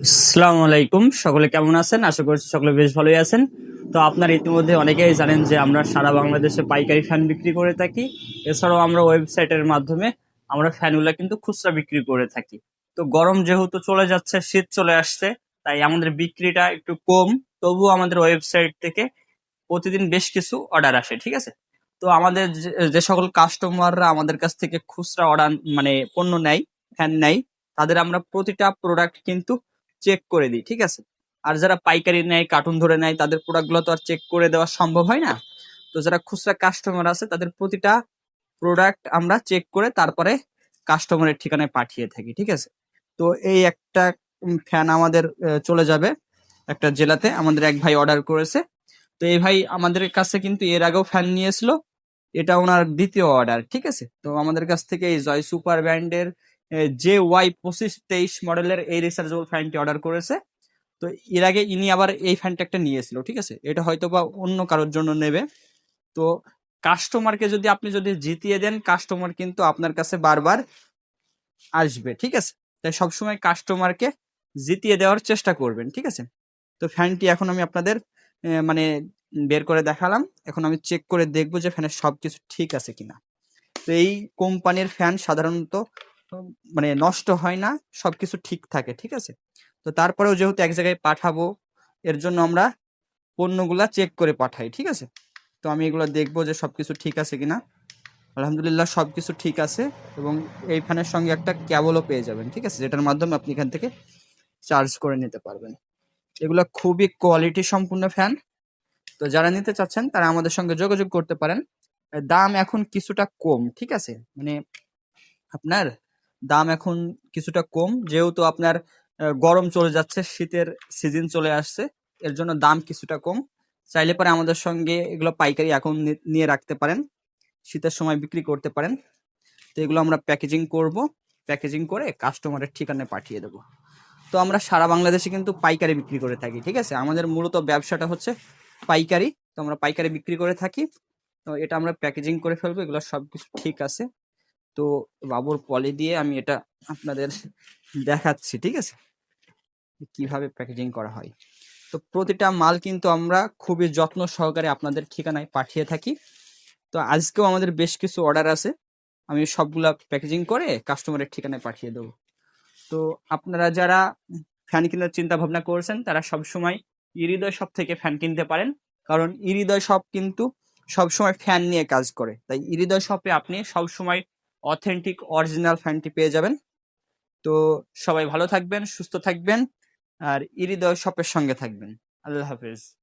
আসসালামু আলাইকুম। সকলে কেমন আছেন? আশা করছি সকলে বেশ ভালোই আছেন। তো আপনারা ইতিমধ্যে অনেকেই জানেন যে আমরা সারা বাংলাদেশে পাইকারি ফ্যান বিক্রি করে থাকি। এছাড়াও আমরা ওয়েবসাইটের মাধ্যমে আমরা ফ্যানগুলো কিন্তু খুচরা বিক্রি করে থাকি। তো গরম যেহেতু চলে যাচ্ছে, শীত চলে আসছে, তাই আমাদের বিক্রিটা একটু কম। তবুও আমাদের ওয়েবসাইট থেকে প্রতিদিন বেশ কিছু অর্ডার আসে, ঠিক আছে? তো আমাদের যে- যে সকল কাস্টমাররা আমাদের কাছ থেকে খুচরা অর্ডার মানে পণ্য নেয়, ফ্যান নেয়, তাদের আমরা প্রতিটা প্রোডাক্ট কিন্তু চেক করে দিই, ঠিক আছে? আর যারা পাইকারি নেয় কার্টুন ধরে নেয়, তাদের প্রোডাক্টগুলো তো আর চেক করে দেওয়া সম্ভব হয় না? তো যারা খুচরা কাস্টমার আছে, তাদের প্রতিটা প্রোডাক্ট আমরা চেক করে তারপরে কাস্টমারের ঠিকানায় পাঠিয়ে থাকি, ঠিক আছে? তো এই একটা ফ্যান আমাদের চলে যাবে একটা জেলাতে, আমাদের এক ভাই অর্ডার করেছে। তো এই ভাই আমাদের কাছে কিন্তু এর আগেও ফ্যান নিয়েছিল এটা ওনার দ্বিতীয় অর্ডার ঠিক আছে? তো আমাদের কাছ থেকে এই জয় সুপার ব্র্যান্ডের জে ওয়াই পঁচিশ তেইশ মডেলের এই রিচার্জেবল ফ্যানটি অর্ডার করেছে। তো এর আগে ইনি আবার এই ফ্যানটা একটা নিয়েছিল, ঠিক আছে? এটা হয়তো বা অন্য কারোর জন্য নেবে। তো কাস্টমারকে যদি আপনি যদি জিতিয়ে দেন কাস্টমার কিন্তু আপনার কাছে বারবার আসবে, ঠিক আছে? তাই সবসময় কাস্টমারকে জিতিয়ে দেওয়ার চেষ্টা করবেন, ঠিক আছে? তো ফ্যানটি এখন আমি আপনাদের মানে বের করে দেখালাম। এখন আমি চেক করে দেখব যে ফ্যানের সবকিছু ঠিক আছে কিনা। তো এই কোম্পানির ফ্যান সাধারণত মানে নষ্ট হয় না, সবকিছু ঠিক থাকে, ঠিক আছে? তো তারপরেও যেহেতু এক জায়গায় পাঠাবো, এর জন্য আমরা পণ্যগুলা চেক করে পাঠাই, ঠিক আছে? তো আমি এগুলো দেখব যে সবকিছু ঠিক আছে কিনা। আলহামদুলিল্লাহ সবকিছু ঠিক আছে এবং এই ফ্যানের সঙ্গে একটা ক্যাবলও পেয়ে যাবেন, ঠিক আছে? যেটার মাধ্যমে আপনি এখান থেকে চার্জ করে নিতে পারবেন। এগুলো খুবই কোয়ালিটি সম্পূর্ণ ফ্যান তো যারা নিতে চাচ্ছেন, তারা আমাদের সঙ্গে যোগাযোগ করতে পারেন। দাম এখন কিছুটা কম, ঠিক আছে? মানে আপনার দাম এখন কিছুটা কম। যেহেতু আপনার গরম চলে যাচ্ছে, শীতের সিজন চলে আসছে, এর জন্য দাম কিছুটা কম। চাইলে পরে আমাদের সঙ্গে এগুলো পাইকারি এখন নিয়ে রাখতে পারেন। শীতের সময় বিক্রি করতে পারেন। তো এগুলো আমরা প্যাকেজিং করব। প্যাকেজিং করে কাস্টমারের ঠিকানায় পাঠিয়ে দেবো। তো আমরা সারা বাংলাদেশে কিন্তু পাইকারি বিক্রি করে থাকি, ঠিক আছে? আমাদের মূলত ব্যবসাটা হচ্ছে পাইকারি। তো আমরা পাইকারি বিক্রি করে থাকি। তো এটা আমরা প্যাকেজিং করে ফেলব, এগুলো সবকিছু ঠিক আছে। তো বাবুর পলি দিয়ে আমি এটা আপনাদের দেখাচ্ছি, ঠিক আছে? কীভাবে প্যাকেজিং করা হয়। তো প্রতিটা মাল কিন্তু আমরা খুবই যত্ন সহকারে আপনাদের ঠিকানায় পাঠিয়ে থাকি। তো আজকেও আমাদের বেশ কিছু অর্ডার আছে। আমি সবগুলা প্যাকেজিং করে কাস্টমারের ঠিকানায় পাঠিয়ে দেবো। তো আপনারা যারা ফ্যান কেনার চিন্তা ভাবনা করছেন, তারা সবসময় ইরিদয় শপ থেকে ফ্যান কিনতে পারেন। কারণ ইরিদয় শপ কিন্তু সবসময় ফ্যান নিয়ে কাজ করে। তাই ইরিদয় শপে আপনি সবসময় অথেন্টিক অরিজিনাল ফ্যানটি পেয়ে যাবেন। তো সবাই ভালো থাকবেন, সুস্থ থাকবেন, আর ইরিদয় শপের সঙ্গে থাকবেন। আল্লাহ হাফেজ।